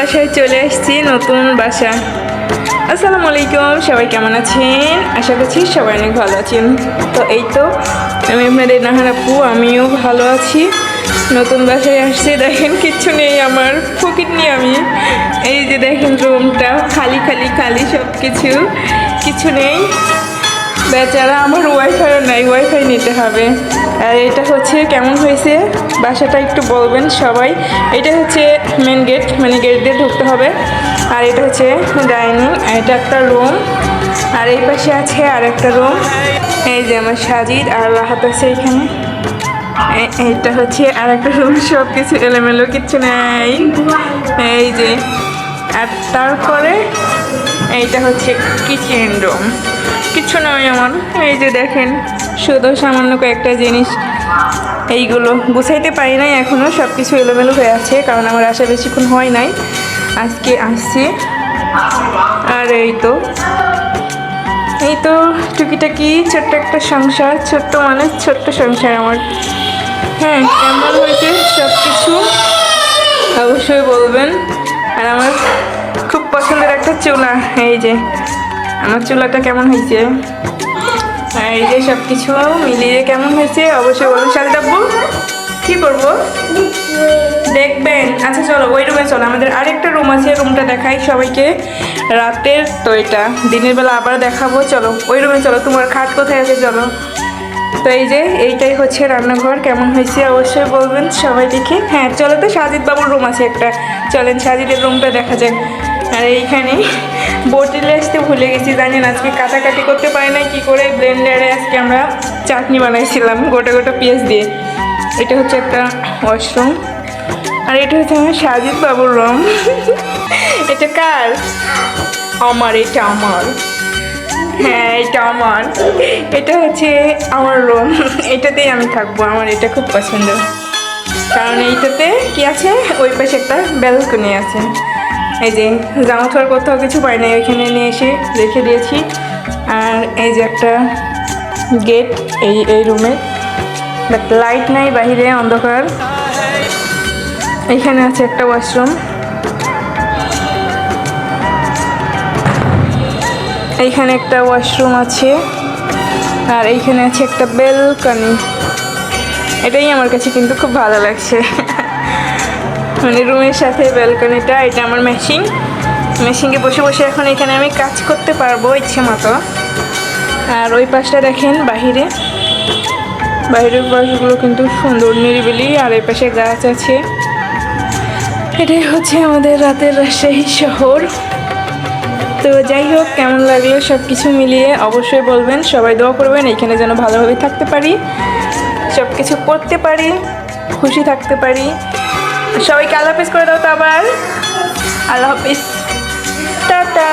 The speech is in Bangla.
বাসায় চলে আসছি, নতুন বাসা। আসসালামু আলাইকুম, সবাই কেমন আছেন? আশা করছি সবাই অনেক ভালো আছেন। তো এই তো, আমি আপনাদের নাহার আপু, আমিও ভালো আছি। নতুন বাসায় আসছি, দেখেন কিচ্ছু নেই আমার ফকির নিয়ে আমি। এই যে দেখেন রুমটা খালি খালি খালি সব কিছু কিছু নেই। বেচারা, আমার ওয়াইফাই নাই ওয়াইফাই নিতে হবে। আর এটা হচ্ছে কেমন হয়েছে? বাসাটা একটু বলবেন সবাই। এটা হচ্ছে মেন গেট মানে গেট দিয়ে ঢুকতে হবে। আর এটা হচ্ছে ডাইনিং এটা একটা রুম আর এই পাশে আছে আর একটা রুম এই যে আমার সাজিদ আর রাহাত আছে এখানে। এইটা হচ্ছে আর একটা রুম সব কিছু এলোমেলো, কিচ্ছু নেই। এই যে, আর তারপরে এইটা হচ্ছে কিচেন রুম কিচ্ছু নয় আমার এই যে দেখেন, শুধু সামান্য কয়েকটা জিনিস। এইগুলো গুছাইতে পারি নাই এখনও সব কিছু এলোমেলো হয়ে আছে, কারণ আমার আশা বেশিক্ষণ হয় নাই। আজকে আসছি। আর এই তো এই তো টুকিটাকি, ছোট্ট একটা সংসার, ছোট্ট মানে ছোট্ট সংসার আমার। হ্যাঁ কেমন হয়েছে সব কিছু অবশ্যই বলবেন। আর আমার পছন্দের একটা চুলা, এই যে। আমার চুলাটা কেমন হয়েছে? আর এই যে সব কিছু মিলিয়ে কেমন হয়েছে? অবশ্যই বলবেন সাথে ডাব্বু কি করব? দেখবেন। আচ্ছা চলো, ওই রুমে চলো। আমাদের আরেকটা রুম আছে রুমটা দেখাই সবাইকে। রাতের তো এটা, দিনের বেলা আবার দেখাবো। চলো, ওই রুমে চলো, তোমার খাট কোথায় আছে, চলো। তো এই যে, এইটাই হচ্ছে রান্নাঘর, কেমন হয়েছে অবশ্যই বলবেন সবাই দেখে। হ্যাঁ চলো তো সাজিদ বাবুর রুম আছে একটা। চলেন, সাজিদের রুমটা দেখা যাক। আর এইখানে বোটিলে আসতে ভুলে গেছি, জানেন, আজকে কাটাকাটি করতে পারি না কি করে? ব্লেন্ডারে আজকে আমরা চাটনি বানাইছিলাম, গোটা গোটা পেঁয়াজ দিয়ে। এটা হচ্ছে একটা ওয়াশরুম আর এটা হচ্ছে আমার সাজিদ বাবুর রুম এটা কার? আমার, এটা আমার। হ্যাঁ এটা আমার। এটা হচ্ছে আমার রুম এটাতেই আমি থাকব, আমার এটা খুব পছন্দ। কারণ এইটাতে কি আছে? ওই পাশে একটা ব্যালকনি আছে। এই যে জামা কাপড় কোথাও কিছু পাই না ওইখানে নিয়ে এসে রেখে দিয়েছি। আর এই যে একটা গেট এই এই রুমে বাট লাইট নাই, বাহিরে অন্ধকার। এখানে আছে একটা ওয়াশরুম এইখানে একটা ওয়াশরুম আছে। আর এইখানে আছে একটা বেলকনি এটাই আমার কাছে কিন্তু খুব ভালো লাগছে। মানে রুমের সাথে ব্যালকনিটা এটা আমার মেশিন মেশিনকে বসে বসে এখন এখানে আমি কাজ করতে পারব ইচ্ছে মতো। আর ওই পাশটা দেখেন বাহিরে। বাইরের পাশগুলো কিন্তু সুন্দর নিরিবিলি, আর এই পাশে গাছ আছে। এটাই হচ্ছে আমাদের রাতের রাজশাহী শহর। তো যাই হোক, কেমন লাগল সব কিছু মিলিয়ে অবশ্যই বলবেন, সবাই দোয়া করবেন, এখানে যেন ভালোভাবে থাকতে পারি সব কিছু করতে পারি, খুশি থাকতে পারি। সবাইকে আল্লাহ হাফিজ করে দাও তো আবার। আল্লাহ হাফিজ। টাটা।